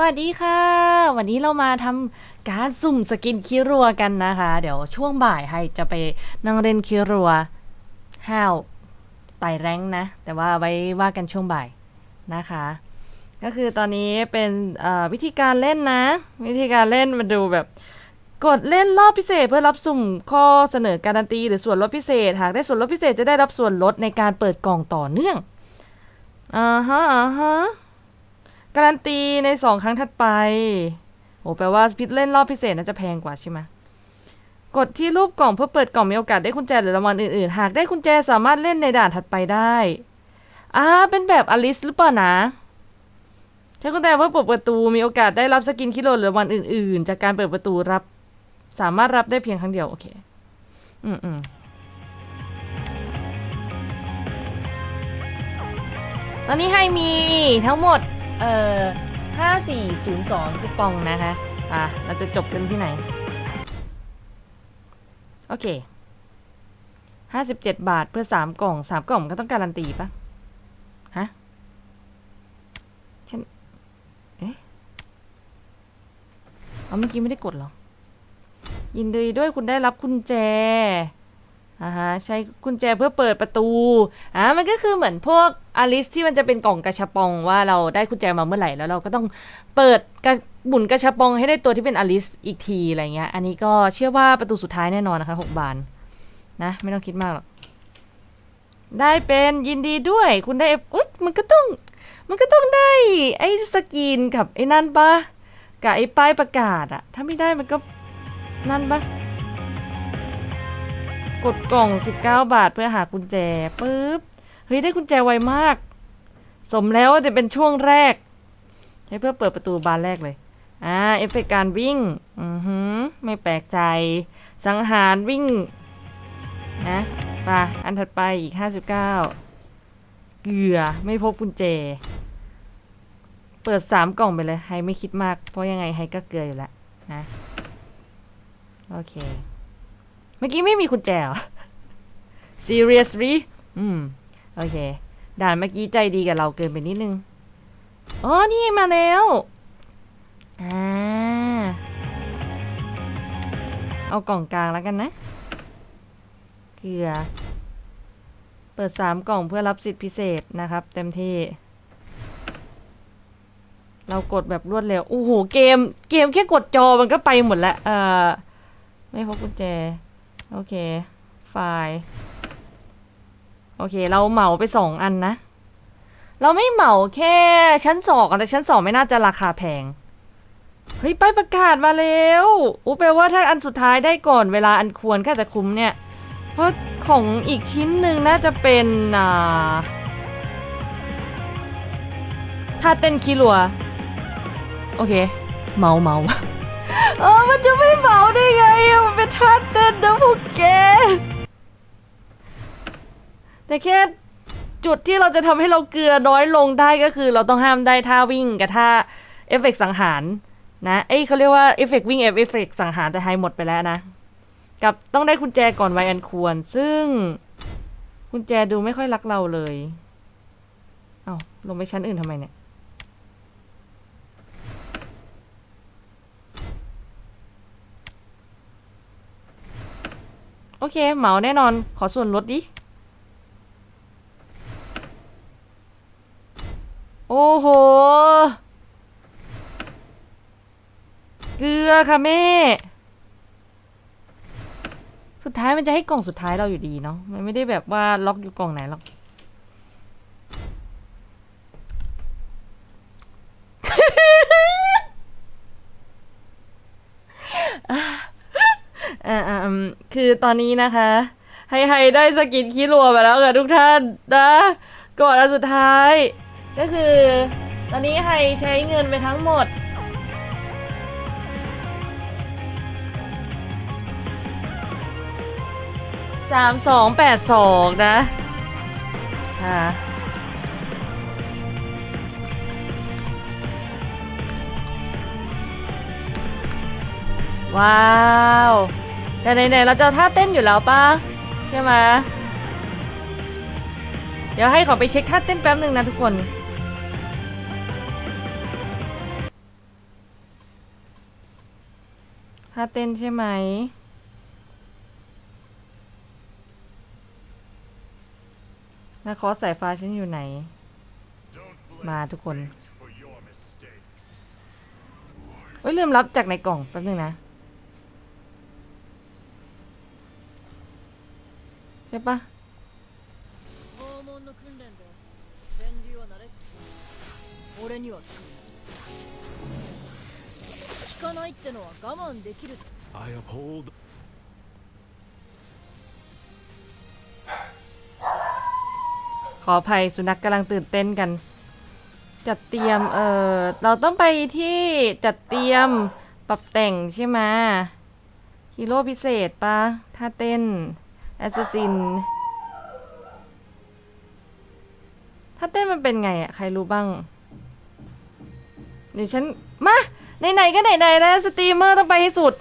วัสดีค่ะ วันนี้เรามาทำการสุ่มสกินคิรัวกันนะคะ เดี๋ยวช่วงบ่ายให้จะไปนั่งเล่นคิรัวห้าวไต่แรงนะ แต่ว่าไว้ว่ากันช่วงบ่ายนะคะ ก็คือตอนนี้เป็นวิธีการเล่นนะ วิธีการเล่นมาดูแบบ กดเล่นรอบพิเศษเพื่อรับสุ่มข้อเสนอการันตีหรือส่วนลดพิเศษ หากได้ส่วนลดพิเศษจะได้รับส่วนลดในการเปิดกล่องต่อเนื่องอ่าฮะอ่าฮะ การันตีในสองครั้งถัดไป โอ้แปลว่าพิเล่นรอบพิเศษน่าจะแพงกว่าใช่ไหมกดที่รูปกล่องเพื่อเปิดกล่องมีโอกาสได้กุญแจหรือรางวัลอื่นๆ หากได้กุญแจสามารถเล่นในด่านถัดไปได้อ่าเป็นแบบอลิสหรือเปล่านะใช้กุญแจเพื่อเปิดประตูมีโอกาสได้รับสกินคิโลหรือรางวัลอื่นๆ จากการเปิดประตูรับ สามารถรับได้เพียงครั้งเดียวโอเค อืมอืมตอนนี้ให้มีทั้งหมด เอ่อห้าสี่ศูนย์สองคูปองนะคะ อะ เราจะจบกันที่ไหน โอเคห้าสิบเจ็ดบาทเพื่อสามกล่องสามกล่องก็ต้องการันตีปะฮะ ฉัน เอ๊ะเอาเมื่อกี้ไม่ได้กดหรอ ยินดีด้วยคุณได้รับกุญแจ อ่าฮะใช้กุญแจเพื่อเปิดประตูอ่ามันก็คือเหมือนพวกอลิสที่มันจะเป็นกล่องกระชับปองว่าเราได้กุญแจมาเมื่อไหร่แล้วเราก็ต้องเปิดกระบุนกระชับปองให้ได้ตัวที่เป็นอลิสอีกทีอะไรเงี้ยอันนี้ก็เชื่อว่าประตูสุดท้ายแน่นอนนะคะหกบานนะ ไม่ต้องคิดมากหรอกได้เป็นยินดีด้วย คุณได้อุ๊ยมันก็ต้อง มันก็ต้องได้ ไอ้สกีนกับไอ้นั่นปะกับไอ้ป้ายประกาศอะถ้าไม่ได้มันก็นั่นปะ กดกล่อง 19 บาทเพื่อหากุญแจปุ๊บเฮ้ยได้กุญแจไวมาก สมแล้วว่าจะเป็นช่วงแรกใช้เพื่อเปิดประตูบานแรกเลยอ่าเอฟเฟกต์การวิ่งอือหือไม่แปลกใจ สังหารวิ่ง นะไปอันถัดไปอีก 59 เกลือไม่พบกุญแจ เปิด 3 กล่องไปเลยไฮไม่คิดมาก เพราะยังไงไฮก็เกลืออยู่แล้วนะ โอเค มื่อกี้ไม่มีกุญแจเหรอ seriously อืม โอเค ด่านเมื่อกี้ใจดีกับเราเกินไปนิดนึง อ๋อ นี่มาแล้ว อ่า เอากล่องกลางแล้วกันนะ เกลือ เปิดสามกล่องเพื่อรับสิทธิพิเศษนะครับ เต็มที่ เรากดแบบรวดเร็ว โอ้โห เกม เกมแค่กดจอมันก็ไปหมดแล้ว เอ่อ ไม่พบกุญแจ โอเค ไฟล์ โอเค เราเหมาไปสองอันนะ เราไม่เหมาแค่ชั้นสองแต่ชั้นสองไม่น่าจะราคาแพง เฮ้ยป้ายประกาศมาแล้วอู้แปลว่าถ้าอันสุดท้ายได้ก่อนเวลาอันควรก็จะคุ้มเนี่ย เพราะของอีกชิ้นหนึ่งน่าจะเป็นอ่าถ้าเต้นคิรัว โอเค เมาเมา เออ มันจะไม่เมาได้ไง มันเป็นท่าเต้นนะพวกแก แต่แค่จุดที่เราจะทำให้เราเกลือน้อยลงได้ก็คือ เราต้องห้ามได้ท่าวิ่งกับท่าเอฟเฟกต์สังหารนะ เอ้ยเขาเรียกว่าเอฟเฟกต์วิ่งเอฟเฟกต์สังหารแต่ไฮหมดไปแล้วนะ กับต้องได้กุญแจก่อนวัยอันควร ซึ่งกุญแจดูไม่ค่อยรักเราเลย เอา้าลงไปชั้นอื่นทำไมเนี่ย โอเค เหมาแน่นอน ขอส่วนลดดิ โอ้โห เกลือค่ะแม่ สุดท้ายมันจะให้กล่องสุดท้ายเราอยู่ดีเนาะ มันไม่ได้แบบว่าล็อกอยู่กล่องไหนหรอก อ่าอ่าอืม คือตอนนี้นะคะ ไฮไฮได้สกินคิรัวไปแล้วค่ะทุกท่านนะก่อนอันสุดท้าย ก็คือ ตอนนี้ไฮใช้เงินไปทั้งหมดสามสองแปดสองนะอ่าว้าว แต่ไหนๆเราจะท่าเต้นอยู่แล้วปะใช่ไหมเดี๋ยวให้เขาไปเช็คท่าเต้นแป๊บหนึ่งนะทุกคน ท่าเต้นใช่ไหมนาคอสายฟ้าฉันอยู่ไหน มาทุกคนเฮ้ยลืมรับจากในกล่องแป๊บนึงนะ る I uphold ขออภัยสุนัขกำลังตื่นเต้นกัน จัดเตรียม เออเราต้องไปที่จัดเตรียมปรับแต่งใช่ไหมฮีโร่พิเศษปะท่าเต้น แอสซัสซิน ถ้าเต้นมันเป็นไงอะใครรู้บ้างเดี๋ยวฉัน มา ไหนๆก็ไหนๆแล้วสตรีมเมอร์ต้องไปให้สุด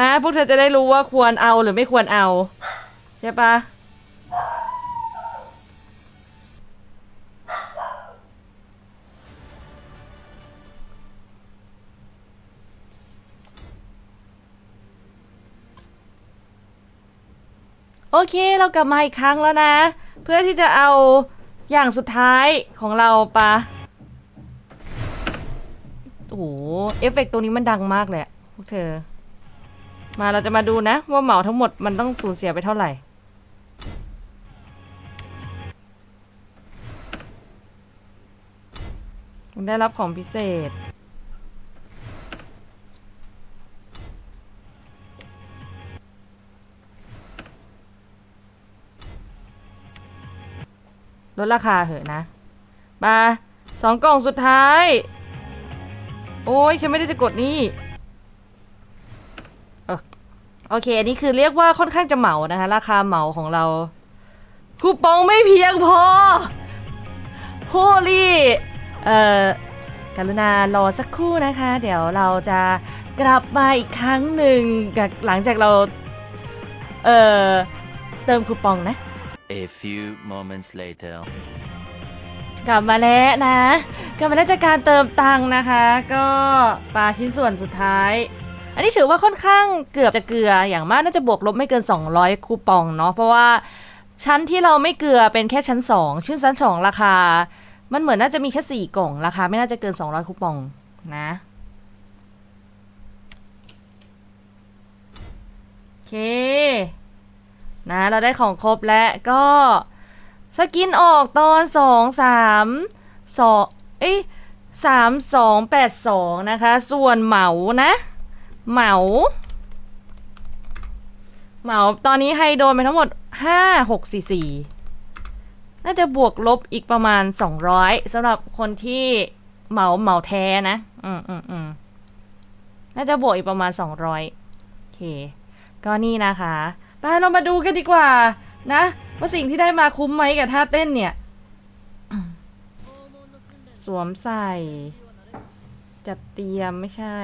นะ พวกเธอจะได้รู้ว่าควรเอาหรือไม่ควรเอา ใช่ปะ โอเคเรากลับมาอีกครั้งแล้วนะ เพื่อที่จะเอาอย่างสุดท้ายของเราปะโอ้โหเอฟเฟกต์ตัวนี้มันดังมากเลยพวกเธอ มาเราจะมาดูนะ ว่าเหมาทั้งหมดมันต้องสูญเสียไปเท่าไหร่ ได้รับของพิเศษ ลดราคาเหอะนะมาสองกล่องสุดท้าย โอ้ยฉันไม่ได้จะกดนี่เออโอเค อันนี้คือเรียกว่าค่อนข้างจะเหมานะคะ ราคาเหมาของเรา คูปองไม่เพียงพอโฮลี่เอ่อกรุณารอสักครู่นะคะ เดี๋ยวเราจะกลับมาอีกครั้งหนึ่งกับหลังจากเรา เอ่อ เติมคูปองนะ A few moments later. กลับมาแล้วนะ กลับมาแล้วจากการเติมตังค์นะคะ ก็ปลาชิ้นส่วนสุดท้าย อันนี้ถือว่าค่อนข้างเกือบจะเกลืออย่างมากน่าจะบวกลบไม่เกิน 200 คูปองเนาะเพราะว่าชั้นที่เราไม่เกลือเป็นแค่ชั้น 2ชั้นชั้น 2 ราคา มันเหมือนน่าจะมีแค่ 4 กล่องราคา ไม่น่าจะเกิน 200 คูปองนะโอเค นะ เราได้ของครบแล้วก็สกินออกตอนสองสามสองเอ้ยสามสองแปดสองนะคะ ส่วนเหมานะ เหมาเหมาตอนนี้ไฮโดนไปทั้งหมดห้าหกสี่สี่น่าจะบวกลบอีกประมาณสองร้อยสำหรับคนที่เหมาเหมาแท้นะ อืมอืมอืมน่าจะบวกอีกประมาณสองร้อยโอเค ก็นี่นะคะ ไปเรามาดูกันดีกว่า นะ ว่าสิ่งที่ได้มาคุ้มไหมกับท่าเต้นเนี่ย สวมใส่ จัดเตรียมไม่ใช่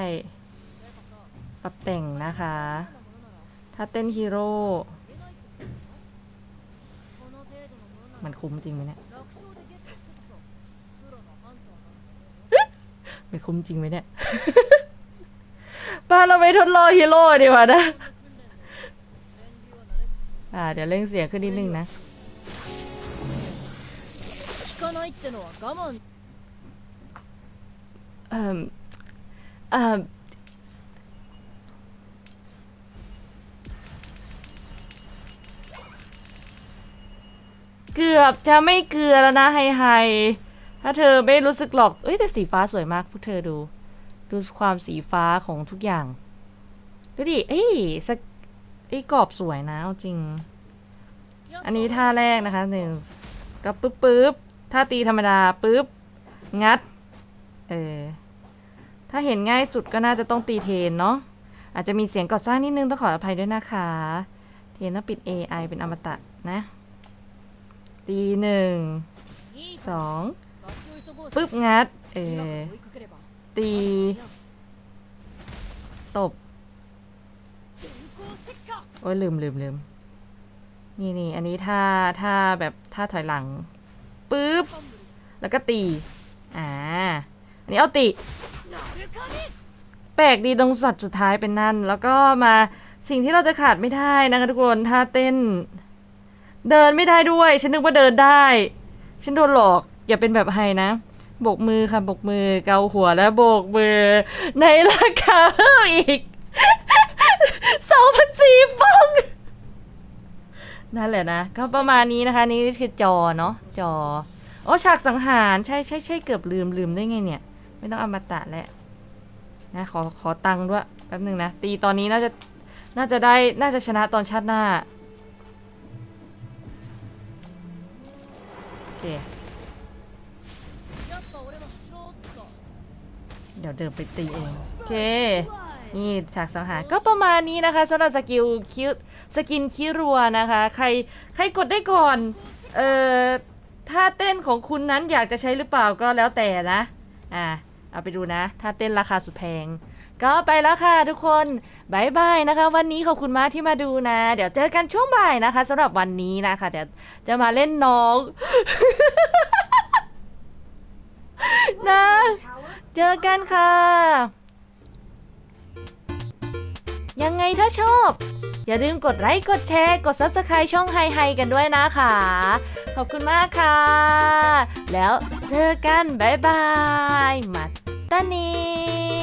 ปรับแต่งนะคะท่าเต้นฮีโร่มันคุ้มจริงไหมเนี่ย มันคุ้มจริงไหมเนี่ยป้าเราไปทดลองฮีโร่ดีกว่านะ อ่าเดี๋ยวเร่งเสียงขึ้นนิดนึงนะเอ่อเอ่อเกือบจะไม่เกลือแล้วนะไฮไฮถ้าเธอไม่รู้สึกหรอกเอ้ยแต่สีฟ้าสวยมากพวกเธอดู ดูความสีฟ้าของทุกอย่าง ดูดิ เอ้ยส ไอ้กรอบสวยนะเอาจริง อันนี้ท่าแรกนะคะหนึ่งก็ปึ๊บปึ๊บท่าตีธรรมดาปึ๊บงัด เออ ถ้าเห็นง่ายสุดก็น่าจะต้องตีเทนเนาะ อาจจะมีเสียงก่อสร้างนิดนึงต้องขออภัยด้วยนะคะ เทนต้องปิด AI เป็นอมตะนะ ตีหนึ่งสองปึ๊บงัด เออ ตี ตบ โอ้ยลืมลืมลืมนี่นี่อันนี้ถ้าถ้าแบบถ้าถอยหลังปึ๊บแล้วก็ตีอ่าอันนี้เอาตีแปลกดีตรงสัตว์สุดท้ายเป็นนั่น แล้วก็มาสิ่งที่เราจะขาดไม่ได้นะคะทุกคนท่าเต้น เดินไม่ได้ด้วย ฉันนึกว่าเดินได้ ฉันโดนหลอกอย่าเป็นแบบไฮนะบกมือค่ะบกมือเกาหัวแล้วบกมือ ในราคาอีก นั่นแหละนะ ก็ประมาณนี้นะคะ นี่คือจอเนาะจอโอ้ฉากสังหารใช่ใช่ใช่เกือบลืมลืมได้ไงเนี่ย ไม่ต้องอมตะแล้วนะขอขอตังค์ด้วยแป๊บหนึ่งนะ ตีตอนนี้น่าจะน่าจะได้น่าจะชนะตอนชาติหน้าโอเคเดี๋ยวเดินไปตีเองโอเค นี่ฉากสังหารก็ประมาณนี้นะคะสำหรับสกิลคิวสกินคิรัวนะคะ ใครใครกดได้ก่อนเอ่อท่าเต้นของคุณนั้นอยากจะใช้หรือเปล่าก็แล้วแต่นะอ่าเอาไปดูนะท่าเต้นราคาสุดแพง ก็ไปแล้วค่ะทุกคนบายบายนะคะ วันนี้ขอบคุณมากที่มาดูนะ เดี๋ยวเจอกันช่วงบ่ายนะคะสำหรับวันนี้นะคะเดี๋ยวจะมาเล่นน้อง นะ เจอกันค่ะ ยังไงถ้าชอบ อย่าลืมกดไลค์กดแชร์ กด Subscribe ช่องไฮไฮกันด้วยนะคะ ขอบคุณมากค่ะ แล้วเจอกัน บ๊ายบาย มาตานี